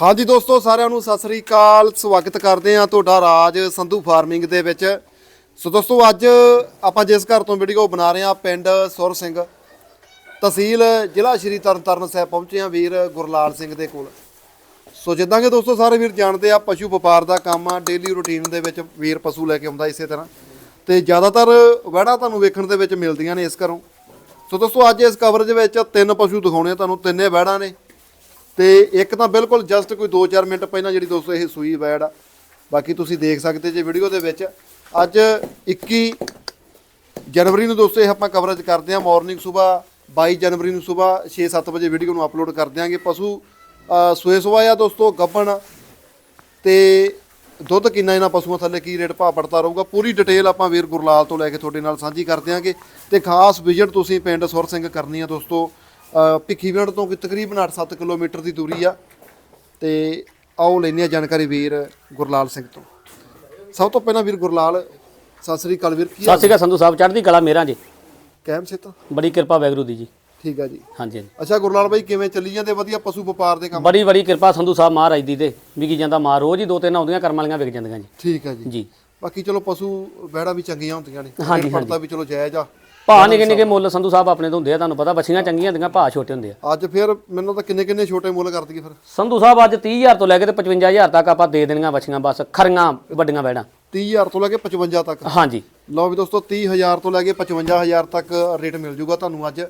ਹਾਂਜੀ ਦੋਸਤੋ, ਸਾਰਿਆਂ ਨੂੰ ਸਤਿ ਸ੍ਰੀ ਅਕਾਲ। ਸਵਾਗਤ ਕਰਦੇ ਹਾਂ ਤੁਹਾਡਾ ਰਾਜ ਸੰਧੂ ਫਾਰਮਿੰਗ ਦੇ ਵਿੱਚ। ਸੋ ਦੋਸਤੋ, ਅੱਜ ਆਪਾਂ ਜਿਸ ਘਰ ਤੋਂ ਵੀਡੀਓ ਬਣਾ ਰਹੇ ਹਾਂ, ਪਿੰਡ ਸੁਰ ਸਿੰਘ, ਤਹਿਸੀਲ ਜ਼ਿਲ੍ਹਾ ਸ਼੍ਰੀ ਤਰਨਤਾਰਨ ਸਾਹਿਬ ਪਹੁੰਚੇ ਹਾਂ ਵੀਰ ਗੁਰਲਾਲ ਸਿੰਘ ਦੇ ਕੋਲ। ਸੋ ਜਿੱਦਾਂ ਕਿ ਦੋਸਤੋ, ਸਾਰੇ ਵੀਰ ਜਾਣਦੇ ਆ, ਪਸ਼ੂ ਵਪਾਰ ਦਾ ਕੰਮ ਆ ਡੇਲੀ ਰੁਟੀਨ ਦੇ ਵਿੱਚ ਵੀਰ ਪਸ਼ੂ ਲੈ ਕੇ ਆਉਂਦਾ ਇਸੇ ਤਰ੍ਹਾਂ। ਤੇ ਜ਼ਿਆਦਾਤਰ ਵੜਾ ਤੁਹਾਨੂੰ ਵੇਖਣ ਦੇ ਵਿੱਚ ਮਿਲਦੀਆਂ ਨੇ ਇਸ ਘਰੋਂ। ਸੋ ਦੋਸਤੋ, ਅੱਜ ਇਸ ਕਵਰੇਜ ਵਿੱਚ ਤਿੰਨ ਪਸ਼ੂ ਦਿਖਾਉਣੇ ਆ ਤੁਹਾਨੂੰ, ਤਿੰਨੇ ਵੜਾ ਨੇ। ਤੇ ਇੱਕ ਤਾਂ ਬਿਲਕੁਲ ਜਸਟ ਕੋਈ 2-4 ਮਿੰਟ ਪਹਿਲਾਂ ਜਿਹੜੀ ਦੋਸਤੋ ਇਹ ਸੂਈ ਵੈੜ ਆ ਬਾਕੀ ਤੁਸੀਂ ਦੇਖ ਸਕਦੇ ਜੇ ਵੀਡੀਓ ਦੇ ਵਿੱਚ ਅੱਜ 21 ਜਨਵਰੀ ਨੂੰ ਦੋਸਤੋ ਇਹ ਆਪਾਂ ਕਵਰੇਜ ਕਰਦੇ ਹਾਂ ਮਾਰਨਿੰਗ ਸਵੇਰ 22 ਜਨਵਰੀ ਨੂੰ ਸਵੇਰ 6-7 ਵਜੇ ਵੀਡੀਓ ਨੂੰ ਅਪਲੋਡ ਕਰ ਦਿਆਂਗੇ। ਪਸ਼ੂ ਅ, ਸੂਏ ਸੂਆ ਆ ਦੋਸਤੋ ਗੱਬਣ ਤੇ ਦੁੱਧ ਕਿੰਨਾ ਇਹਨਾਂ ਪਸ਼ੂਆਂ ਥੱਲੇ ਕੀ ਰੇਟ ਭਾਅ ਪੜਤਾ ਰਹੂਗਾ ਪੂਰੀ ਡਿਟੇਲ ਆਪਾਂ ਵੀਰ ਗੁਰਲਾਲ ਤੋਂ ਲੈ ਕੇ ਤੁਹਾਡੇ ਨਾਲ ਸਾਂਝੀ ਕਰ ਦਿਆਂਗੇ। ਤੇ ਖਾਸ ਵਿਜ਼ਿਟ ਤੁਸੀਂ ਪਿੰਡ ਸੁਰ ਸਿੰਘ ਕਰਨੀ ਆ ਦੋਸਤੋ ਭਿੱਖੀਵਿੰਡ ਤੋਂ ਤਕਰੀਬਨ 8-7 ਕਿਲੋਮੀਟਰ ਦੀ ਦੂਰੀ ਆ ਤੇ ਆਓ ਲੈਂਦੇ ਆ ਜਾਣਕਾਰੀ ਵੀਰ ਗੁਰਲਾਲ ਸਿੰਘ ਤੋਂ। ਸਭ ਤੋਂ ਪਹਿਲਾਂ ਵੀਰ ਗੁਰਲਾਲ ਸਤਿ ਸ੍ਰੀ ਅਕਾਲ ਵੀਰ ਕੀ ਸਤਿ ਸ਼੍ਰੀ ਅਕਾਲ ਸੰਧੂ ਸਾਹਿਬ ਚੜ੍ਹਦੀ ਕਲਾ ਮੇਰਾ ਜੀ। ਕੈਮ ਸੇ ਤਾਂ ਬੜੀ ਕਿਰਪਾ ਵੈਗਰੂ ਦੀ ਜੀ। ਠੀਕ ਆ ਜੀ। ਹਾਂਜੀ ਅੱਛਾ ਗੁਰਲਾਲ ਬਾਈ ਕਿਵੇਂ ਚੱਲੀ ਜਾਂਦੇ? ਵਧੀਆ ਪਸ਼ੂ ਵਪਾਰ ਦੇ ਕੰਮ? ਬੜੀ ਬੜੀ ਕਿਰਪਾ ਸੰਧੂ ਸਾਹਿਬ ਮਹਾਰਾਜ ਦੀ ਤੇ। ਵਿਕੀ ਜਾਂਦਾ ਮਾਂ ਰੋਜ਼ ਹੀ ਦੋ ਤਿੰਨ ਆਉਂਦੀਆਂ ਕਰਮ ਵਾਲੀਆਂ ਵਿਕ ਜਾਂਦੀਆਂ ਜੀ। ਠੀਕ ਆ ਜੀ। ਜੀ। ਬਾਕੀ ਚਲੋ ਪਸ਼ੂ ਬੈੜਾ ਵੀ ਚੰਗੀਆਂ ਹੁੰਦੀਆਂ ਨੇ। ਹਾਂਜੀ, ਪੜਤਾ ਵੀ ਚਲੋ ਜਾਇਜ਼ ਆ। ਭਾਅ ਨਿੱਕੇ ਨਿੱਕੇ ਮੁੱਲ ਸੰਧੂ ਸਾਹਿਬ ਆਪਣੇ ਤੋਂ ਹੁੰਦੇ ਆ ਤੁਹਾਨੂੰ ਪਤਾ ਬੱਚੀਆਂ ਚੰਗੀਆਂ ਹੁੰਦੀਆਂ ਭਾਅ ਛੋਟੇ ਹੁੰਦੇ ਆ। ਅੱਜ ਫਿਰ ਮੈਨੂੰ ਤਾਂ ਕਿੰਨੇ ਕਿੰਨੇ ਛੋਟੇ ਮੁੱਲ ਕਰ ਦਈਏ ਫਿਰ? ਸੰਧੂ ਸਾਹਿਬ ਅੱਜ 30000 ਤੋਂ ਲੈ ਕੇ ਤੇ 55000 ਤੱਕ ਆਪਾਂ ਦੇ ਦੇਣੀਆਂ ਬੱਚੀਆਂ ਬਸ ਖਰੀਆਂ ਵੱਡੀਆਂ ਬੈੜਾਂ। 30000 ਤੋਂ ਲੈ ਕੇ 55 ਤੱਕ? ਹਾਂਜੀ। ਲਓ ਵੀ ਦੋਸਤੋ 30000 ਤੋਂ ਲੈ ਕੇ 55000 ਤੱਕ ਰੇਟ ਮਿਲ ਜੂਗਾ ਤੁਹਾਨੂੰ ਅੱਜ।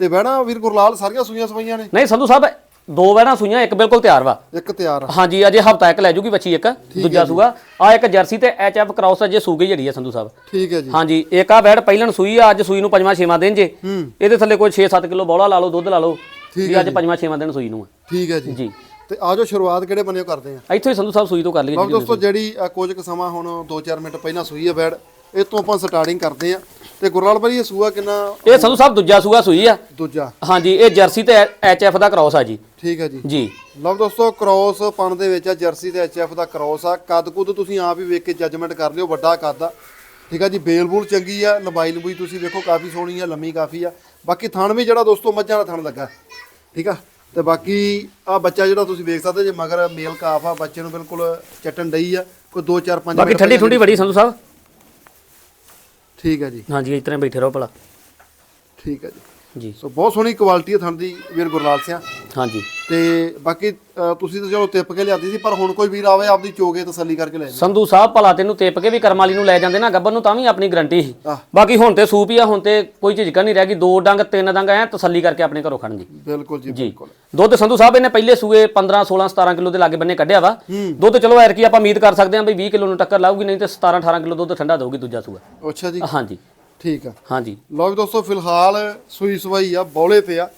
ਤੇ ਬਹਿਣਾ ਵੀਰ ਗੁਰਲਾਲ ਸਾਰੀਆਂ ਸੂਈਆਂ ਸਵਾਈਆਂ ਨੇ? ਨਹੀਂ ਸੰਧੂ ਸਾਹਿਬ ਦੋ ਬੈੜਾਂ ਸੂਈਆਂ ਇੱਕ ਬਿਲਕੁਲ ਤਿਆਰ ਵਾ। ਇੱਕ ਤਿਆਰ ਆ। ਹਾਂਜੀ ਅਜੇ ਹਫਤਾ ਇੱਕ ਲੈ ਜੂਗੀ ਬੱਚੀ ਇੱਕ ਦੂਜਾ ਸੂਆ। ਆ ਇੱਕ ਜਰਸੀ ਤੇ ਐਚਐਫ ਕ੍ਰਾਸ ਅਜੇ ਸੂ ਗਈ ਜਿਹੜੀ ਆ ਸੰਧੂ ਸਾਹਿਬ। ਠੀਕ ਹੈ ਜੀ। ਹਾਂਜੀ ਇੱਕ ਆ ਬੈੜ ਪਹਿਲਣ ਸੂਈ ਆ ਅੱਜ ਸੂਈ ਨੂੰ ਪੰਜਵਾਂ ਛੇਵਾਂ ਦਿਨ ਜੇ। ਇਹਦੇ ਥੱਲੇ ਕੋਈ 6-7 ਕਿਲੋ ਬੋਲਾ ਲਾ ਲਓ ਦੁੱਧ ਲਾ ਲਓ ਵੀ ਅੱਜ ਪੰਜਵਾਂ ਛੇਵਾਂ ਦਿਨ ਸੂਈ ਨੂੰ ਆ। ਠੀਕ ਹੈ ਜੀ। ਜੀ। ਤੇ ਆਜੋ ਸ਼ੁਰੂਆਤ ਕਿਹੜੇ ਬੰਨਿਓ ਕਰਦੇ ਆ? ਇੱਥੋਂ ਹੀ ਸੰਧੂ ਸਾਹਿਬ ਸੂਈ ਤੋਂ ਕਰ ਲਈ ਲਓ ਦੋਸਤੋ ਜਿਹੜੀ ਅ, ਕੁਝ ਕੁ ਸਮਾਂ ਹੁਣ 2-4 ਮਿੰਟ ਪਹਿਲਾਂ ਸੂਈ ਆ ਬੈੜ ਇਹ ਤੋਂ ਆਪਾਂ ਸਟਾਰਟਿੰਗ ਕਰਦੇ ਆ। ਤੇ ਗੁਰਲਾਲ ਭਾਈ ਇਹ ਸੂਆ ਕਿੰਨਾ? ਇਹ ਸੰਧੂ ਸਾਹਿਬ ਦੂਜਾ ਸੂਆ ਸੂਈ ਆ। ਦੂਜਾ। ਹਾਂਜੀ ਇਹ ਜਰਸੀ ਤੇ ਐਚਐਫ ਦਾ ਕ੍ਰਾਸ ਆ ਜੀ। ਠੀਕ ਹੈ ਜੀ। ਜੀ। ਲਓ ਦੋਸਤੋ ਕ੍ਰੋਸ ਪਣ ਦੇ ਵਿੱਚ ਆ ਜਰਸੀ ਤੇ ਐਚਐਫ ਦਾ ਕ੍ਰੋਸ ਆ। ਕੱਦ ਕੁੱਦ ਤੁਸੀਂ ਆਪ ਹੀ ਵੇਖ ਕੇ ਜੱਜਮੈਂਟ ਕਰ ਲਿਓ ਵੱਡਾ ਕੱਦ ਆ। ਠੀਕ ਆ ਜੀ ਬੇਲ ਬੂਲ ਚੰਗੀ ਆ ਲੰਬਾਈ ਲੰਬੂਈ ਤੁਸੀਂ ਵੇਖੋ ਕਾਫੀ ਸੋਹਣੀ ਆ ਲੰਮੀ ਕਾਫੀ ਆ। ਬਾਕੀ ਥਣ ਵੀ ਜਿਹੜਾ ਦੋਸਤੋ ਮੱਝਾਂ ਦਾ ਥਣ ਲੱਗਾ। ਠੀਕ ਆ? ਤੇ ਬਾਕੀ ਆ ਬੱਚਾ ਜਿਹੜਾ ਤੁਸੀਂ ਵੇਖ ਸਕਦੇ ਜੇ ਮਗਰ ਮੇਲ ਕਾਫ ਆ ਬੱਚੇ ਨੂੰ ਬਿਲਕੁਲ ਚਟਣ ਡਈ ਆ। ਕੋਈ 2 4 5 ਬਾਕੀ ਠੰਡੀ ਠੁੰਡੀ ਬੜੀ ਸੰਧੂ ਸਾਹਿਬ। ਠੀਕ ਆ ਜੀ। ਹਾਂਜੀ ਇਸ ਤਰ੍ਹਾਂ ਬੈਠੇ ਰਹੋ ਭਲਾ। ਠੀਕ ਆ ਜੀ। ਜੀ। ਸੋ ਬਹੁਤ ਸੋਹਣੀ ਕੁਆਲਿਟੀ ਆ ਥਣ ਦੀ ਵੀਰ ਗੁਰਲਾਲ ਸਿਆ। ਹਾਂਜੀ। ਤੇ ਬਾਕੀ ਅ, ਤੁਸੀਂ ਤਾਂ ਚਲੋ ਤਿੱਪ ਕੇ ਲਿਆਦੀ ਸੀ ਪਰ ਹੁਣ ਕੋਈ ਵੀਰ ਆਵੇ ਆਪਦੀ ਚੋਗੇ ਤਸੱਲੀ ਕਰਕੇ ਲੈ ਜਾਵੇ। ਸੰਧੂ ਸਾਹਿਬ ਭਲਾ ਤੈਨੂੰ ਤੇਪ ਕੇ ਵੀ ਕਰਮ ਵਾਲੀ ਨੂੰ ਲੈ ਜਾਂਦੇ ਨਾ ਗੱਬਰ ਨੂੰ ਤਾਂ ਵੀ ਆਪਣੀ ਗਰੰਟੀ ਸੀ। ਆਹ। ਬਾਕੀ ਹੁਣ ਤੇ ਸੂਪ ਹੀ ਆ ਹੁਣ ਤੇ ਕੋਈ ਝਿਜਕਾ ਨਹੀਂ ਰਹਿ ਗਈ ਦੋ ਡੰਗ ਤਿੰਨ ਡੰਗ ਐ ਤਸੱਲੀ ਕਰਕੇ ਆਪਣੇ ਘਰੋਂ ਖੜਨ ਜੀ ਬਿਲਕੁਲ ਜੀ ਜੀ। ਬਿਲਕੁਲ। ਦੁੱਧ ਸੰਧੂ ਸਾਹਿਬ ਇਹਨੇ ਪਹਿਲੇ ਸੂਏ 15 16 17 ਕਿਲੋ ਦੇ ਲਾਗੇ ਬੰਨੇ ਕੱਢਿਆ ਵਾ। ਦੁੱਧ ਚਲੋ ਐਰ ਕੀ ਆਪਾਂ ਉਮੀਦ ਕਰ ਸਕਦੇ ਹਾਂ ਵੀ 20 ਕਿਲੋ ਨੂੰ ਟੱਕਰ ਲਾਊਗੀ ਨਹੀਂ ਤੇ 17 18 ਕਿਲੋ ਦੁੱਧ ਠੰਡਾ ਦਊਗੀ ਦੂਜਾ ਸੂਆ। ਅੱਛਾ ਜੀ। ਹਾਂਜੀ। ਠੀਕ ਆ। ਹਾਂਜੀ। ਲਓ ਵੀ ਦੋਸਤੋ ਫਿਲਹਾਲ ਸੂਈ ਸਵਾਈ ਆ ਬੌਲੇ ਤੇ ਆ।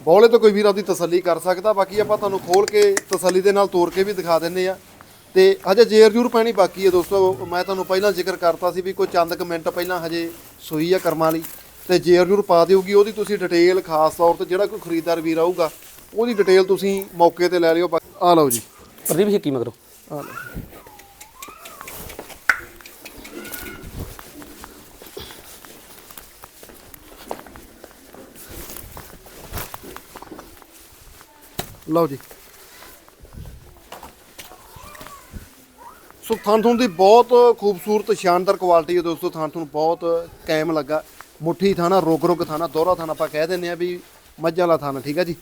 ਬੌਲੇ ਤੋਂ ਕੋਈ ਵੀਰ ਆਪਦੀ ਤਸੱਲੀ ਕਰ ਸਕਦਾ ਬਾਕੀ ਆਪਾਂ ਤੁਹਾਨੂੰ ਖੋਲ ਕੇ ਤਸੱਲੀ ਦੇ ਨਾਲ ਤੋੜ ਕੇ ਵੀ ਦਿਖਾ ਦਿੰਨੇ ਆ। ਤੇ ਹਜੇ ਜੇਰ ਜੂਰ ਪੈਣੀ ਬਾਕੀ ਹੈ ਦੋਸਤੋ ਮੈਂ ਤੁਹਾਨੂੰ ਪਹਿਲਾਂ ਜ਼ਿਕਰ ਕਰਤਾ ਸੀ ਵੀ ਕੋਈ ਚੰਦ ਕੁ ਮਿੰਟ ਪਹਿਲਾਂ ਹਜੇ ਸੂਈ ਆ ਕਰਮਾਂ ਵਾਲੀ ਤੇ ਜੇਰ ਜੂਰ ਪਾ ਦਿਓਗੀ ਉਹਦੀ ਤੁਸੀਂ ਡਿਟੇਲ ਖਾਸ ਤੌਰ ਤੇ ਜਿਹੜਾ ਕੋਈ ਖਰੀਦਦਾਰ ਵੀਰ ਆਊਗਾ ਉਹਦੀ ਡਿਟੇਲ ਤੁਸੀਂ ਮੌਕੇ ਤੇ ਲੈ ਲਿਓ। ਆ ਲਓ ਜੀ। ਪ੍ਰਦੀਪ ਹਿੱਕੀ ਮਗਰੋਂ। ਆ ਲਓ। ਲਓ ਜੀ। ਸੋ ਥਣ ਥਣ ਦੀ ਬਹੁਤ ਖੂਬਸੂਰਤ, ਸ਼ਾਨਦਾਰ ਕੁਆਲਿਟੀ ਹੈ ਦੋਸਤੋ। ਥਣ ਥਣ ਬਹੁਤ ਕਾਇਮ ਲੱਗਾ। ਮੁੱਠੀ ਥਾਣਾ ਰੁਕ ਰੁਕ ਥਾਣਾ ਦੋਹਰਾ ਥਾਣਾ ਆਪਾਂ ਕਹਿ ਦਿੰਦੇ ਆ ਵੀ ਮੱਝਾਂ ਵਾਲਾ ਥਾਣਾ, ਠੀਕ ਹੈ ਜੀ?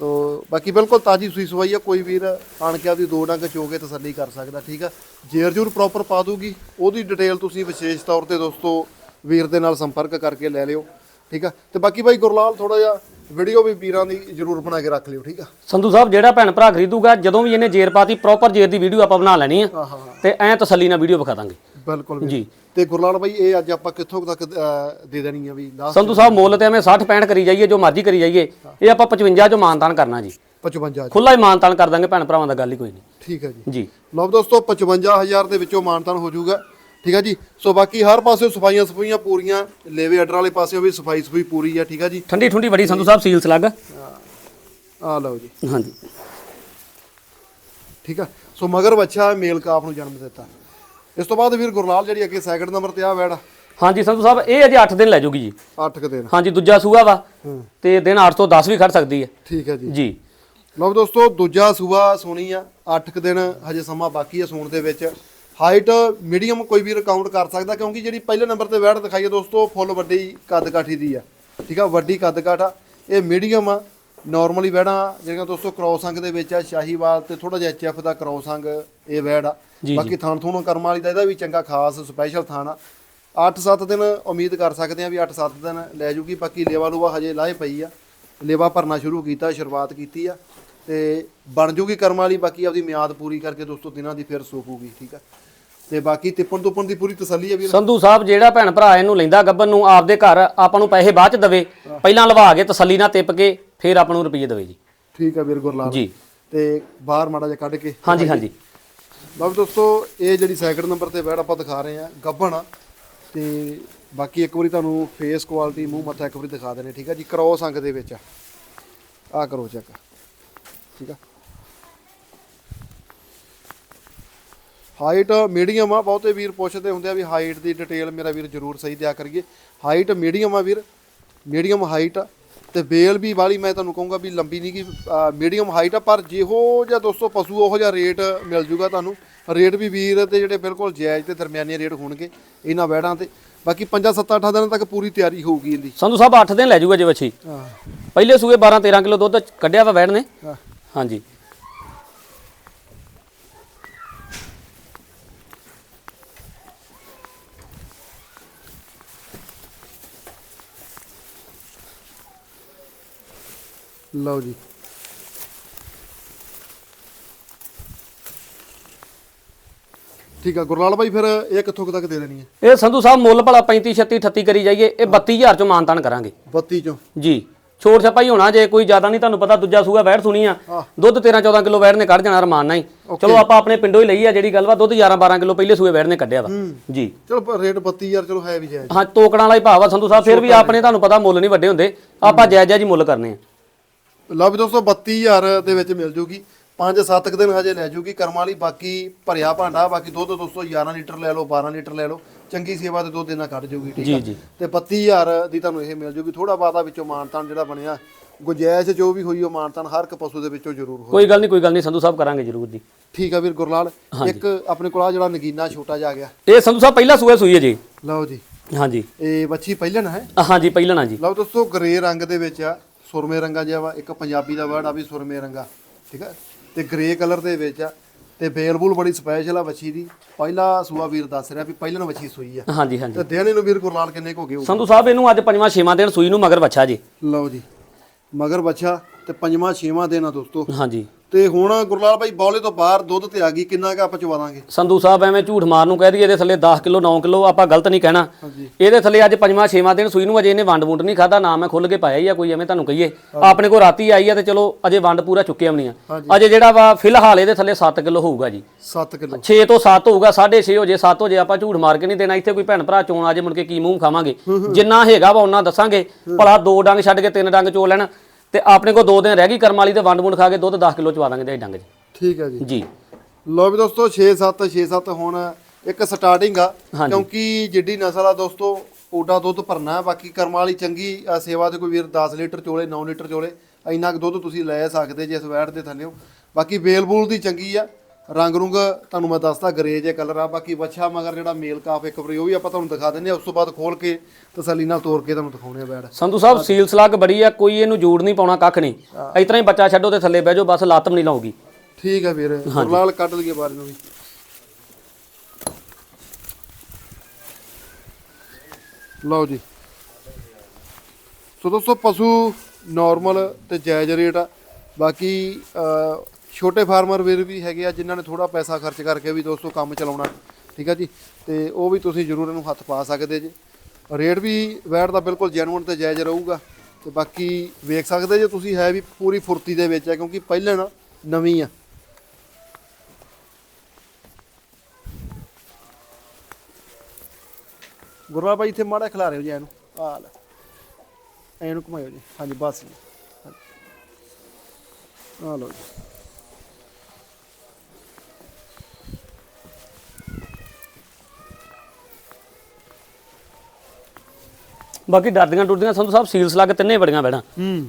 ਸੋ ਬਾਕੀ ਬਿਲਕੁਲ ਤਾਜੀ ਸੂਈ ਸਵਾਈ ਆ। ਕੋਈ ਵੀਰ ਆਣ ਕੇ ਆਪਦੀ ਦੋ ਡੰਗ ਚੋ ਕੇ ਤਸੱਲੀ ਕਰ ਸਕਦਾ, ਠੀਕ ਆ? ਜੇਰ ਜੂਰ ਪ੍ਰੋਪਰ ਪਾ ਦੂਗੀ। ਉਹਦੀ ਡਿਟੇਲ ਤੁਸੀਂ ਵਿਸ਼ੇਸ਼ ਤੌਰ ਤੇ ਦੋਸਤੋ ਵੀਰ ਦੇ ਨਾਲ ਸੰਪਰਕ ਕਰਕੇ ਲੈ ਲਿਓ, ਠੀਕ ਆ? ਤੇ ਬਾਕੀ ਬਾਈ ਗੁਰਲਾਲ ਥੋੜਾ ਜਿਹਾ ਵੀਡੀਓ ਵੀ ਵੀਰਾਂ ਦੀ ਜ਼ਰੂਰ ਬਣਾ ਕੇ ਰੱਖ ਲਿਓ ਠੀਕ ਆ? ਸੰਧੂ ਸਾਹਿਬ ਜਿਹੜਾ ਭੈਣ ਭਰਾ ਖਰੀਦੂਗਾ ਜਦੋਂ ਵੀ ਇਹਨੇ ਜੇਰ ਪਾਤੀ ਪ੍ਰੋਪਰ ਜੇਰ ਦੀ ਵੀਡੀਓ ਆਪਾਂ ਬਣਾ ਲੈਣੀ ਆ। ਤੇ ਐ ਤਸੱਲੀ ਨਾਲ ਵੀਡੀਓ ਵਿਖਾ ਦਾਂਗੇ। ਬਿਲਕੁਲ। ਜੀ। ਤੇ ਗੁਰਲਾਲ ਬਾਈ ਇਹ ਅੱਜ ਆਪਾਂ ਕਿੱਥੋਂ ਤੱਕ ਦੇ ਦੇਣੀ ਆ ਵੀ? ਸੰਧੂ ਸਾਹਿਬ ਮੁੱਲ ਤੇ ਐਵੇਂ 60 65 ਕਰੀ ਜਾਈਏ ਜੋ ਮਰਜ਼ੀ ਕਰੀ ਜਾਈਏ। ਇਹ ਆਪਾਂ 55 ਚੋਂ ਮਾਨਤਾਨ ਕਰਨਾ ਜੀ। 55 ਜੀ। ਖੁੱਲਾ ਹੀ ਮਾਨਤਾਨ ਕਰ ਦਾਂਗੇ ਭੈਣ ਭਰਾਵਾਂ ਦਾ ਗੱਲ ਹੀ ਕੋਈ ਨਹੀਂ। ਠੀਕ ਹੈ ਜੀ। ਜੀ। ਲਓ ਦੋਸਤੋ 55000 ਦੇ ਵਿੱਚੋਂ ਮਾਨਤਾਨ ਹੋ ਜਾਊਗਾ। ਠੀਕ ਹੈ ਜੀ? ਸੋ ਬਾਕੀ ਹਰ ਪਾਸੇ ਸਫਾਈਆਂ ਸਫਾਈਆਂ ਪੂਰੀਆਂ ਲੇਵੇ ਆਰਡਰ ਵਾਲੇ ਪਾਸੇ ਵੀ ਸਫ਼ਾਈ ਸਫ਼ਾਈ ਪੂਰੀ ਆ ਠੀਕ ਹੈ ਜੀ? ਠੰਡੀ ਠੁੰਡੀ ਬੜੀ ਸੰਧੂ ਸਾਹਿਬ ਸੀਲ ਸਲੱਗ। ਆ ਲਓ ਜੀ। ਹਾਂਜੀ। ਠੀਕ ਆ? ਸੋ ਮਗਰ ਬੱਚਾ ਮੇਲ ਕਾਫ ਨੂੰ ਜਨਮ ਦਿੱਤਾ। ਇਸ ਤੋਂ ਬਾਅਦ ਵੀਰ ਗੁਰਲਾਲ ਜਿਹੜੀ ਅੱਗੇ ਸੈਕਿੰਡ ਨੰਬਰ ਤੇ ਆ ਵੈੜ। ਹਾਂਜੀ ਸੰਧੂ ਸਾਹਿਬ ਇਹ ਅਜੇ 8 ਦਿਨ ਲੈ ਜਾਊਗੀ ਜੀ। 8 ਕ ਦਿਨ। ਹਾਂਜੀ ਦੂਜਾ ਸੂਆ ਵਾ। ਤੇ ਦਿਨ 8 ਤੋਂ 10 ਵੀ ਖੜ ਸਕਦੀ ਹੈ। ਠੀਕ ਹੈ ਜੀ। ਜੀ। ਲਓ ਦੋਸਤੋ ਦੂਜਾ ਸੂਆ ਸੋਣੀ ਆ। 8 ਦਿਨ ਹਜੇ ਸਮਾਂ ਬਾਕੀ ਆ ਸੂਣ ਦੇ ਵਿੱਚ। ਹਾਈਟ ਮੀਡੀਅਮ ਕੋਈ ਵੀ ਰਿਕਾਊਂਟ ਕਰ ਸਕਦਾ ਕਿਉਂਕਿ ਜਿਹੜੀ ਪਹਿਲੇ ਨੰਬਰ ਤੇ ਵੈੜ ਦਿਖਾਈ ਆ ਦੋਸਤੋ ਫੁੱਲ ਵੱਡੀ ਕੱਦ ਕਾਠੀ ਦੀ ਆ ਠੀਕ ਆ ਵੱਡੀ ਕੱਦ ਕਾਠ ਆ। ਇਹ ਮੀਡੀਅਮ ਆ। ਨਾਰਮਲੀ ਵੈੜਾਂ ਜਿਹੜੀਆਂ ਦੋਸਤੋ ਕ੍ਰੋਸ ਅੰਗ ਦੇ ਵਿੱਚ ਆ ਸ਼ਾਹੀਵਾਲ ਤੇ ਥੋੜਾ ਜਿਹਾ ਐਚਐਫ ਦਾ ਕ੍ਰੋਸ ਅੰਗ ਇਹ ਵੈੜ ਆ। ਬਾਕੀ ਥਾਣ ਥੂਣ ਕਰਮ ਵਾਲੀ ਦਾ ਇਹਦਾ ਵੀ ਚੰਗਾ ਖਾਸ ਸਪੈਸ਼ਲ ਥਾਣ ਆ। 8-7 ਦਿਨ ਉਮੀਦ ਕਰ ਸਕਦੇ ਆ ਵੀ 8-7 ਦਿਨ ਲੈ ਜੂਗੀ। ਬਾਕੀ ਲੇਵਾ ਲੂਵਾ ਹਜੇ ਲਾਹੇ ਪਈ ਆ। ਲੇਵਾ ਭਰਨਾ ਸ਼ੁਰੂ ਕੀਤਾ ਸ਼ੁਰੂਆਤ ਕੀਤੀ ਆ। ਤੇ ਬਣ ਜੂਗੀ ਕਰਮ ਵਾਲੀ ਬਾਕੀ ਆਪਦੀ ਮਿਆਦ ਪੂਰੀ ਕਰਕੇ ਦੋਸਤੋ ਦਿਨਾਂ ਦੀ ਫਿਰ ਸੋਕੂਗੀ ਠੀਕ ਆ। ਤੇ ਬਾਕੀ ਤਿੱਪਣ ਤੁੱਪਣ ਦੀ ਪੂਰੀ ਤਸੱਲੀ ਆ ਵੀਰ। ਸੰਧੂ ਸਾਹਿਬ ਜਿਹੜਾ ਭੈਣ ਭਰਾ ਇਹਨੂੰ ਲੈਂਦਾ ਗੱਬਨ ਨੂੰ ਆਪਦੇ ਘਰ ਆਪਾਂ ਨੂੰ ਪੈਸੇ ਬਾਅਦ ਚ ਦਵੇ। ਪਹਿਲਾਂ ਲਵਾ ਕੇ ਤਸੱਲੀ ਨਾਲ ਤਿੱਪ ਕੇ ਫਿਰ ਆਪਾਂ ਨੂੰ ਰੁਪਈਏ ਦਵੇ ਜੀ। ਠੀਕ ਆ ਵੀਰ ਗੁਰਲਾਲ। ਜੀ। ਤੇ ਬਾਹਰ ਮਾੜਾ ਜਿਹਾ ਕੱਢ ਕੇ। ਹਾਂਜੀ ਹਾਂਜੀ। ਲਓ ਦੋਸਤੋ ਇਹ ਜਿਹੜੀ ਸੈਕਿੰਡ ਨੰਬਰ ਤੇ ਬੈੜ ਆਪਾਂ ਦਿਖਾ ਰਹੇ ਆ ਗੱਬਣ ਆ। ਤੇ ਬਾਕੀ ਇੱਕ ਵਾਰੀ ਤੁਹਾਨੂੰ ਫੇਸ ਕੁਆਲਿਟੀ ਮੂੰਹ ਮੱਥਾ ਇੱਕ ਵਾਰੀ ਦਿਖਾ ਦੇਣੇ ਠੀਕ ਆ ਜੀ? ਕ੍ਰੋਸ ਅੰਗ ਦੇ ਵਿੱਚ ਆ। ਆ ਕਰੋ ਚੈੱਕ ਠੀਕ ਆ? ਹਾਈਟ ਮੀਡੀਅਮ ਆ ਬਹੁਤੇ ਵੀਰ ਪੁੱਛਦੇ ਹੁੰਦੇ ਆ ਵੀ ਹਾਈਟ ਦੀ ਡਿਟੇਲ ਮੇਰਾ ਵੀਰ ਜਰੂਰ ਸਹੀ ਦਿਆ ਕਰੀਏ। ਹਾਈਟ ਮੀਡੀਅਮ ਆ ਵੀਰ ਮੀਡੀਅਮ ਹਾਈਟ ਆ। ਤੇ ਬੇਲ ਵੀ ਵਾਲੀ ਮੈਂ ਤੁਹਾਨੂੰ ਕਹੂੰਗਾ ਵੀ ਲੰਬੀ ਨਹੀਂ ਕਿ ਮੀਡੀਅਮ ਹਾਈਟ ਆ ਪਰ ਜਿਹੋ ਜਿਹਾ ਦੋਸਤੋ ਪਸ਼ੂ ਉਹੋ ਜਿਹਾ ਰੇਟ ਮਿਲ ਜੂਗਾ ਤੁਹਾਨੂੰ। ਰੇਟ ਵੀ ਵੀਰ ਤੇ ਜਿਹੜੇ ਬਿਲਕੁਲ ਜਾਇਜ਼ ਤੇ ਦਰਮਿਆਨੇ ਰੇਟ ਹੋਣਗੇ ਇਹਨਾਂ ਵੈੜਾਂ ਤੇ। ਬਾਕੀ 5 7 8 ਦਿਨਾਂ ਤੱਕ ਪੂਰੀ ਤਿਆਰੀ ਹੋਊਗੀ ਇਹਦੀ। ਸੰਧੂ ਸਾਹਿਬ 8 ਦਿਨ ਲੈ ਜਾਊਗਾ ਜੇ ਵੱਛੀ। ਹਾਂ। ਪਹਿਲੇ ਸੂਏ 12 13 ਕਿਲੋ ਦੁੱਧ ਕੱਢਿਆ ਵਾ ਵੈੜ ਨੇ। ਹਾਂਜੀ। ਲਓ ਜੀ। ਠੀਕ ਆ ਗੁਰਲਾਲ ਭਾਈ ਫਿਰ ਇਹ ਕਿੱਥੋਂ ਕੁ ਤੱਕ ਦੇ ਦੇਣੀ ਹੈ? ਇਹ ਸੰਧੂ ਸਾਹਿਬ ਮੁੱਲ ਭਲਾ 35 36 38 ਕਰੀ ਜਾਈਏ ਇਹ 32000 ਚੋਂ ਮਾਨਤਾਨ ਕਰਾਂਗੇ। 32 ਚੋਂ? ਜੀ। ਛੋਟ ਛਪਾਈ ਹੋਣਾ ਜੇ ਕੋਈ ਜ਼ਿਆਦਾ ਨਹੀਂ ਤੁਹਾਨੂੰ ਪਤਾ ਦੂਜਾ ਸੂਆ ਵੈੜ ਸੁਣੀ ਆ। ਹਾਂ। ਦੁੱਧ 13 14 ਕਿਲੋ ਵੈੜ ਨੇ ਕੱਢ ਜਾਣਾ ਰਮਾਨ ਨਾਲ ਹੀ। ਚਲੋ ਆਪਾਂ ਆਪਣੇ ਪਿੰਡੋਂ ਹੀ ਲਈ ਆ ਜਿਹੜੀ ਗੱਲ ਵਾ ਦੁੱਧ 11 12 ਕਿਲੋ ਪਹਿਲੇ ਸੂਏ ਵੈੜ ਨੇ ਕੱਢਿਆ ਵਾ। ਜੀ। ਚਲੋ ਪਰ ਰੇਟ 32000 ਚਲੋ ਹੈ ਵੀ ਜਾਇਜ਼। ਹਾਂ ਤੋਕੜਾਂ ਵਾਲਾ ਹੀ ਭਾਵ ਆ ਸੰਧੂ ਸਾਹਿਬ ਫਿਰ ਵੀ ਆਪਣੇ ਤੁਹਾਨੂੰ ਪਤਾ ਮੁੱਲ ਨਹੀਂ ਵੱਡੇ ਹੁੰਦੇ। ਆਪਾਂ ਜਾਇਜ਼ ਜਾਇਜ਼ ਹੀ ਮੁੱਲ ਕਰਨੇ ਆ। ਲਓ ਵੀ ਦੋਸਤੋ 32000 ਦੇ ਵਿੱਚ ਮਿਲ ਜੂਗੀ। 5-7 ਦਿਨ ਹਜੇ ਲੈ ਜੂਗੀ ਕਰਮ ਵਾਲੀ ਬਾਕੀ ਭਰਿਆ ਭਾਂਡਾ ਬਾਕੀ ਦੁੱਧ ਦੋਸਤੋ 11 ਲੀਟਰ ਲੈ ਲਓ 12 ਲੀਟਰ ਲੈ ਲਓ ਚੰਗੀ ਸੇਵਾ ਤੇ ਦੁੱਧ ਇਹਨਾਂ ਕੱਢ ਜੂਗੀ ਠੀਕ ਜੀ ਜੀ। ਤੇ 32000 ਦੀ ਤੁਹਾਨੂੰ ਇਹ ਮਿਲ ਜੂਗੀ। ਥੋੜਾ ਬਾਦਾ ਵਿੱਚੋਂ ਮਾਨਤਾਨ ਜਿਹੜਾ ਬਣਿਆ ਗੁੰਜਾਇਸ਼ ਜੋ ਵੀ ਹੋਈ ਉਹ ਮਾਨਤਾਨ ਹਰ ਇੱਕ ਪਸ਼ੂ ਦੇ ਵਿੱਚੋਂ ਜ਼ਰੂਰ ਹੋ ਕੋਈ ਗੱਲ ਨਹੀਂ ਕੋਈ ਗੱਲ ਨਹੀਂ ਸੰਧੂ ਸਾਹਿਬ ਕਰਾਂਗੇ ਜ਼ਰੂਰ ਜੀ। ਠੀਕ ਆ ਵੀਰ ਗੁਰਲਾਲ ਇੱਕ ਆਪਣੇ ਕੋਲ ਆ ਜਿਹੜਾ ਨਗੀਨਾ ਛੋਟਾ ਜਿਹਾ ਆ ਗਿਆ। ਇਹ ਸੰਧੂ ਸਾਹਿਬ ਪਹਿਲਾ ਸੂਆ ਸੂਈ ਹੈ ਜੀ। ਲਓ ਜੀ। ਹਾਂਜੀ। ਇਹ ਬੱਚੀ ਪਹਿਲਣ ਹੈ? ਹਾਂਜੀ ਪਹਿਲਣਾ ਜੀ। ਲਓ ਦੋਸਤੋ ਗ੍ਰੇ ਰੰਗ ਦੇ ਵਿੱਚ ਆ। ਸੁਰਮੇ ਰੰਗਾ ਜਿਹਾ ਵਾ ਇੱਕ ਪੰਜਾਬੀ ਦਾ ਵਰਡ ਆ ਵੀ ਸੁਰਮੇ ਰੰਗਾ ਠੀਕ ਆ? ਤੇ ਗ੍ਰੇ ਕਲਰ ਦੇ ਵਿੱਚ ਆ ਤੇ ਬੇਲਬੁਲ ਬੜੀ ਸਪੈਸ਼ਲ ਆ ਬੱਚੀ ਦੀ। ਪਹਿਲਾ ਸੂਆ ਵੀਰ ਦੱਸ ਰਿਹਾ ਵੀ ਪਹਿਲਣ ਬੱਚੀ ਸੂਈ ਆ। ਹਾਂਜੀ ਹਾਂਜੀ। ਤੇ ਦਿਨ ਇਹਨੂੰ ਵੀਰ ਗੁਰਲਾਲ ਕਿੰਨੇ ਕੁ ਹੋ ਗਏ ਹੋਊ? ਸੰਧੂ ਸਾਹਿਬ ਇਹਨੂੰ ਅੱਜ ਪੰਜਵਾਂ ਛੇਵਾਂ ਦਿਨ ਸੂਈ ਨੂੰ ਮਗਰ ਬੱਚਾ ਜੀ। ਲਓ ਜੀ ਮਗਰ ਬੱਚਾ ਤੇ ਪੰਜਵਾਂ ਛੇਵਾਂ ਦਿਨ ਆ ਦੋਸਤੋ। ਹਾਂਜੀ। ਤੇ ਹੁਣ ਗੁਰਲਾਲ ਭਾਈ ਬੌਲੇ ਤੋਂ ਬਾਹਰ ਦੁੱਧ ਤੇ ਆ ਗਈ ਕਿੰਨਾ ਕੁ ਆਪਾਂ ਚਵਾ ਦਾਂਗੇ ਸੰਧੂ ਸਾਹਿਬ ਐਵੇਂ ਝੂਠ ਮਾਰ ਨੂੰ ਕਹਿ ਦਈਏ ਇਹਦੇ ਥੱਲੇ 10 ਕਿਲੋ 9 ਕਿਲੋ ਆਪਾਂ ਗਲਤ ਨਹੀਂ ਕਹਿਣਾ। ਇਹਦੇ ਥੱਲੇ ਅੱਜ ਪੰਜਵਾਂ ਛੇਵਾਂ ਦਿਨ ਸੂਈ ਨੂੰ ਅਜੇ ਇਹਨੇ ਵੰਡ ਵੁੰਡ ਨਹੀਂ ਖਾਦਾ ਨਾ ਮੈਂ ਖੁੱਲ ਕੇ ਪਾਇਆ ਹੀ ਆ ਕੋਈ ਐਵੇਂ ਤੁਹਾਨੂੰ ਕਹੀਏ। ਆਪਣੇ ਕੋਲ ਰਾਤੀ ਆਈ ਆ ਤੇ ਚਲੋ ਅਜੇ ਵੰਡ ਪੂਰਾ ਚੁੱਕਿਆ ਵੀ ਨਹੀਂ ਆ। ਅਜੇ ਜਿਹੜਾ ਵਾ ਫਿਲਹਾਲ ਇਹਦੇ ਥੱਲੇ 7 ਕਿਲੋ ਹੋਊਗਾ ਜੀ। 7 ਕਿਲੋ। 6 ਤੋਂ 7 ਹੋਊਗਾ 6.5 ਹੋ ਜੇ 7 ਹੋ ਜੇ ਆਪਾਂ ਝੂਠ ਮਾਰ ਕੇ ਨਹੀਂ ਦੇਣਾ। ਇੱਥੇ ਕੋਈ ਭੈਣ ਭਰਾ ਚੋਣ ਆ ਜੇ ਮੁੜ ਕੇ ਕੀ ਮੂੰਹ ਖਾਵਾਂਗੇ। ਜਿੰਨਾ ਹੈਗਾ ਵਾ ਉਹਨਾਂ ਦੱਸਾਂਗੇ। ਭਲਾ ਦੋ ਡੰਗ ਛੱਡ ਕੇ ਤਿੰਨ ਡੰਗ ਚੋ ਲੈਣ। ਤੇ ਆਪਣੇ ਕੋਲ ਦੋ ਦਿਨ ਰਹਿ ਗਈ ਕਰਮ ਵਾਲੀ ਤੇ ਵੰਡ ਵੁੰਡ ਖਾ ਕੇ ਦੁੱਧ 10 ਕਿਲੋ ਚਵਾ ਦਾਂਗੇ ਦੇ ਡੰਗ 'ਚ। ਠੀਕ ਆ ਜੀ। ਜੀ। ਲੋ ਵੀ ਦੋਸਤੋ 6 7 6 7 ਹੁਣ ਇੱਕ ਸਟਾਰਟਿੰਗ ਆ। ਹਾਂਜੀ। ਕਿਉਂਕਿ ਜਿੱਡੀ ਨਸਲ ਆ ਦੋਸਤੋ ਓਡਾ ਦੁੱਧ ਭਰਨਾ ਹੈ। ਬਾਕੀ ਕਰਮ ਵਾਲੀ ਚੰਗੀ ਅ, ਸੇਵਾ ਤੇ ਕੋਈ ਵੀਰ 10 ਲੀਟਰ ਚੋਲੇ 9 ਲੀਟਰ ਚੋਲੇ ਇੰਨਾ ਕੁ ਦੁੱਧ ਤੁਸੀਂ ਲੈ ਸਕਦੇ ਜੇ ਇਸ ਵੈਟ ਦੇ ਥੱਲੇ ਬਾਕੀ ਬੇਲਬੂਲ ਦੀ ਚੰਗੀ ਆ। ਰੰਗ ਰੁੰਗ ਤੁਹਾਨੂੰ ਮੈਂ ਦੱਸਦਾ ਗਰੇ ਜੇ ਕਲਰ ਆ ਬਾਕੀ ਬੱਚਾ ਮਗਰ ਜਿਹੜਾ ਮੇਲ ਕਾਫ ਇੱਕ ਵਾਰੀ ਉਹ ਵੀ ਆਪਾਂ ਤੁਹਾਨੂੰ ਦਿਖਾ ਦਿੰਦੇ ਆ ਉਸ ਤੋਂ ਬਾਅਦ ਖੋਲ ਕੇ ਤਸੱਲੀ ਨਾਲ ਤੋੜ ਕੇ ਤੁਹਾਨੂੰ ਦਿਖਾਉਣੇ ਆ ਵੈਟ ਸੰਧੂ ਸਾਹਿਬ ਸੀਲ ਸਲੱਗ ਬੜੀ ਆ ਕੋਈ ਇਹਨੂੰ ਜੂੜ ਨਹੀਂ ਪਾਉਣਾ ਕੱਖ ਨਹੀਂ। ਇਸ ਤਰ੍ਹਾਂ ਹੀ ਬੱਚਾ ਛੱਡੋ ਤੇ ਥੱਲੇ ਬਹਿ ਜਾਓ ਬਸ ਲਾਤਮ ਨਹੀਂ ਲਾਉਗੀ ਠੀਕ ਆ ਵੀਰ ਗੁਰਲਾਲ ਕੱਢ ਲਈਏ ਬਾਰੇ ਨੂੰ ਵੀ। ਲਓ ਜੀ। ਸੋ ਦੋਸਤੋ ਪਸ਼ੂ ਨਾਰਮਲ ਤੇ ਜਾਇਜ਼ ਰੇਟ ਆ। ਬਾਕੀ ਛੋਟੇ ਫਾਰਮਰ ਵੀਰ ਵੀ ਹੈਗੇ ਆ, ਜਿਨ੍ਹਾਂ ਨੇ ਥੋੜਾ ਪੈਸਾ ਖਰਚ ਕਰਕੇ ਵੀ ਦੋਸਤੋ ਕੰਮ ਚਲਾਉਣਾ, ਠੀਕ ਆ ਜੀ? ਤੇ ਉਹ ਵੀ ਤੁਸੀਂ ਜ਼ਰੂਰ ਇਹਨੂੰ ਹੱਥ ਪਾ ਸਕਦੇ ਜੀ। ਰੇਟ ਵੀ ਵੈਟ ਦਾ ਬਿਲਕੁਲ ਜੈਨੂਇਨ ਤੇ ਜਾਇਜ਼ ਰਹੂਗਾ। ਤੇ ਬਾਕੀ ਵੇਖ ਸਕਦੇ ਜੇ ਤੁਸੀਂ, ਹੈ ਵੀ ਪੂਰੀ ਫੁਰਤੀ ਦੇ ਵਿੱਚ ਹੈ ਕਿਉਂਕਿ ਪਹਿਲਾਂ ਨਾ ਨਵੀਂ ਆ। ਗੁਰਵਾ ਭਾਈ ਇੱਥੇ ਮਾੜਾ ਖਿਲਾ ਰਿਓ ਜੀ ਇਹਨੂੰ। ਆ ਲੈ। ਇਹਨੂੰ ਘੁਮਾਇਓ ਜੀ। ਹਾਂਜੀ, ਬਸ ਜੀ। ਆ ਲਓ ਜੀ। ਬਾਕੀ ਡਰਦੀਆਂ ਡੁਰਦੀਆਂ ਸੰਧੂ ਸਾਹਿਬ ਸੀਲਸ ਲੱਗ ਤਿੰਨੇ ਬੜੀਆਂ ਬੈਣਾ ਹੂੰ।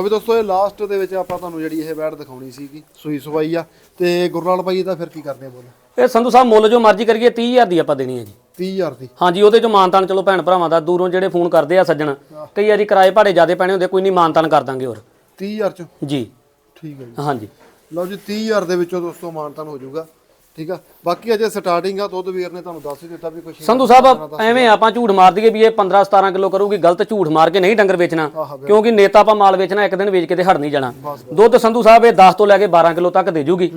ਵੀ ਦੋਸਤੋ ਇਹ ਲਾਸਟ ਦੇ ਵਿੱਚ ਆਪਾਂ ਤੁਹਾਨੂੰ ਜਿਹੜੀ ਇਹ ਬੈਡ ਦਿਖਾਉਣੀ ਸੀਗੀ ਸੂਈ ਸਵਾਈ ਆ। ਤੇ ਗੁਰਨਾਲ ਭਾਈ ਇਹਦਾ ਫਿਰ ਕੀ ਕਰਦੇ ਬੋਲ? ਇਹ ਸੰਧੂ ਸਾਹਿਬ ਮੁੱਲ ਜੋ ਮਰਜ਼ੀ ਕਰੀਏ 30000 ਦੀ ਆਪਾਂ ਦੇਣੀ ਹੈ ਜੀ। 30000 ਦੀ। ਹਾਂਜੀ ਉਹਦੇ ਚੋਂ ਮਾਨਤਾਨ ਚਲੋ ਭੈਣ ਭਰਾਵਾਂ ਦਾ ਦੂਰੋਂ ਜਿਹੜੇ ਫੋਨ ਕਰਦੇ ਆ ਸੱਜਣ ਕਈ ਵਾਰੀ ਕਿਰਾਏ ਭਾੜੇ ਜ਼ਿਆਦੇ ਪੈਣੇ ਹੁੰਦੇ ਕੋਈ ਨਹੀਂ ਮਾਨਤਾਨ ਕਰ ਦਾਂਗੇ ਹੋਰ। 30000 ਚ? ਜੀ। ਠੀਕ ਹੈ ਜੀ। ਹਾਂਜੀ। ਲਓ ਜੀ 30000 ਦੇ ਵਿੱਚੋਂ ਦੋਸਤੋ ਮਾਨਤਨ ਹੋ ਜਾਊਗਾ। ਠੀਕ ਆ? ਬਾਕੀ ਅਜੇ ਸਟਾਰਟਿੰਗ ਆ ਦੁੱਧ ਵੀਰ ਨੇ ਤੁਹਾਨੂੰ ਦੱਸ ਹੀ ਦਿੱਤਾ ਵੀ ਕੁਛ ਸੰਧੂ ਸਾਹਿਬ ਐਵੇਂ ਆਪਾਂ ਝੂਠ ਮਾਰ ਦਈਏ ਵੀ ਇਹ 15 17 ਕਿਲੋ ਕਰੂਗੀ ਗਲਤ ਝੂਠ ਮਾਰ ਕੇ ਨਹੀਂ ਡੰਗਰ ਵੇਚਣਾ ਕਿਉਂਕਿ ਨੇਤਾ ਆਪਾਂ ਮਾਲ ਵੇਚਣਾ ਇੱਕ ਦਿਨ ਵੇਚ ਕੇ ਤੇ ਹਟ ਨਹੀਂ ਜਾਣਾ। ਦੁੱਧ ਸੰਧੂ ਸਾਹਿਬ ਇਹ 10 ਤੋਂ ਲੈ ਕੇ 12 ਕਿਲੋ ਤੱਕ ਦੇ ਜੂਗੀ।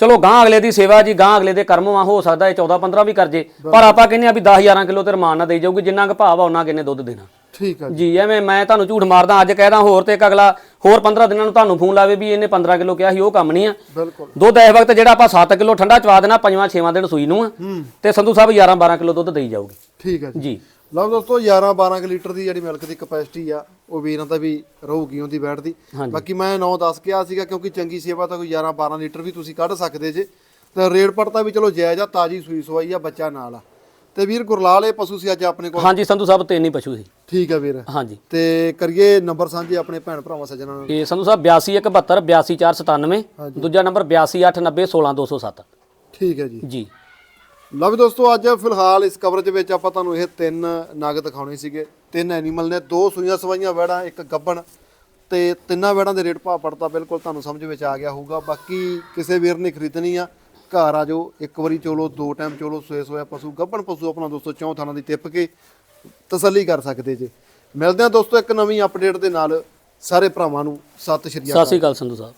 ਚਲੋ ਗਾਂ ਅਗਲੇ ਦੀ ਸੇਵਾ ਜੀ ਗਾਂ ਅਗਲੇ ਦੇ ਕਰਮ ਵਾ ਹੋ ਸਕਦਾ ਇਹ 14 15 ਵੀ ਕਰ ਜੇ। ਪਰ ਆਪਾਂ ਕਹਿੰਦੇ ਆ ਵੀ 10 11 ਕਿਲੋ ਤੇ ਰਮਾਨ ਨਾਲ ਦੇਈ ਜਾਊਗੀ ਜਿੰਨਾ ਕੁ ਭਾਵ ਆ ਉਹਨਾਂ ਕਿੰਨੇ ਦੁੱਧ ਦੇਣਾ। ਠੀਕ ਆ ਜੀ। ਐਵੇਂ ਮੈਂ ਤੁਹਾਨੂੰ ਝੂਠ ਮਾਰਦਾ ਅੱਜ ਕਹਿਦਾ ਹੋਰ ਤੇ ਇੱਕ ਅਗਲਾ ਹੋਰ 15 ਦਿਨਾਂ ਨੂੰ ਤੁਹਾਨੂੰ ਫੋਨ ਲਾਵੇ ਵੀ ਇਹਨੇ 15 ਕਿਲੋ ਕਿਹਾ ਸੀ ਉਹ ਕੰਮ ਨਹੀਂ ਆ। ਬਿਲਕੁਲ। ਦੁੱਧ ਇਸ ਵਕਤ ਜਿਹੜਾ ਆਪਾਂ 7 ਕਿਲੋ ਠੰਡਾ ਚਵਾ ਦੇਣਾ ਪੰਜਵਾਂ ਛੇਵਾਂ ਦਿਨ ਸੂਈ ਨੂੰ ਆ। ਤੇ ਸੰਧੂ ਸਾਹਿਬ 11 12 ਕਿਲੋ ਦੁੱਧ ਦੇਈ ਜਾਊਗੀ। ਠੀਕ ਆ ਜੀ। ਲਓ ਦੋਸਤੋ 11 12 ਕੁ ਲੀਟਰ ਦੀ ਜਿਹੜੀ ਮਿਲਕ ਦੀ ਕਪੈਸਿਟੀ ਆ ਉਹ ਵੀਰਾਂ ਦਾ ਵੀ ਰਹੂਗੀ ਉਹਦੀ ਬੈਠ ਦੀ। ਬਾਕੀ ਮੈਂ 9 10 ਕਿਹਾ ਸੀਗਾ ਕਿਉਂਕਿ ਚੰਗੀ ਸੇਵਾ ਤਾਂ ਕੋਈ 11 12 ਲੀਟਰ ਵੀ ਤੁਸੀਂ ਕੱਢ ਸਕਦੇ ਜੇ। ਤੇ ਰੇਟ ਪੜਤਾ ਵੀ ਚਲੋ ਜਾਇਜ਼ ਆ ਤਾਜੀ ਸੂਈ ਸਵਾਈ ਆ ਬੱਚਾ ਨਾਲ ਆ। ਤੇ ਵੀਰ ਗੁਰਲਾਲ ਇਹ ਪਸ਼ੂ ਸੀ ਅੱਜ ਆਪਣੇ ਕੋਲ? ਹਾਂਜੀ ਸੰਧੂ ਸਾਹਿਬ ਤਿੰਨ ਹੀ ਪਸ਼ੂ ਸੀ। ਠੀਕ ਆ ਵੀਰ। ਹਾਂਜੀ। ਤੇ ਕਰੀਏ ਨੰਬਰ ਸਾਂਝੇ ਆਪਣੇ ਭੈਣ ਭਰਾਵਾਂ ਸੱਜਣਾਂ ਨਾਲ। ਇਹ ਸੰਧੂ ਸਾਹਿਬ 8271 82497 ਦੂਜਾ ਨੰਬਰ 8289 16207 ਠੀਕ ਹੈ ਜੀ। ਜੀ। ਲਓ ਵੀ ਦੋਸਤੋ ਅੱਜ ਫਿਲਹਾਲ ਇਸ ਕਵਰੇਜ ਵਿੱਚ ਆਪਾਂ ਤੁਹਾਨੂੰ ਇਹ ਤਿੰਨ ਨਗ ਦਿਖਾਉਣੇ ਸੀਗੇ। ਤਿੰਨ ਐਨੀਮਲ ਨੇ ਦੋ ਸੂਈਆਂ ਸਵਾਈਆਂ ਵੈੜਾਂ ਇੱਕ ਗੱਬਣ ਤੇ ਤਿੰਨਾਂ ਵੈੜਾਂ ਦੇ ਰੇਟ ਭਾਅ ਪੜਤਾ ਬਿਲਕੁਲ ਤੁਹਾਨੂੰ ਸਮਝ ਵਿੱਚ ਆ ਗਿਆ ਹੋਊਗਾ। ਬਾਕੀ ਕਿਸੇ ਵੀਰ ਨੇ ਖਰੀਦਣੀ ਆ ਘਰ ਆ ਜਾਓ, ਇੱਕ ਵਾਰੀ ਚੋਲੋ, ਦੋ ਟਾਈਮ ਚੋਲੋ ਸੋਏ ਸੋਇਆ ਪਸ਼ੂ, ਗੱਭਣ ਪਸ਼ੂ ਆਪਣਾ ਦੋਸਤੋ ਚੌਂ ਥਾਣਾ ਦੀ ਟਿੱਪ ਕੇ ਤਸੱਲੀ ਕਰ ਸਕਦੇ ਜੇ। ਮਿਲਦੇ ਆ ਦੋਸਤੋ ਇੱਕ ਨਵੀਂ ਅਪਡੇਟ ਦੇ ਨਾਲ। ਸਾਰੇ ਭਰਾਵਾਂ ਨੂੰ ਸਤਿ ਸ਼੍ਰੀ ਅਕਾਲ। ਸਤਿ ਸ੍ਰੀ ਅਕਾਲ ਸੰਧੂ ਸਾਹਿਬ।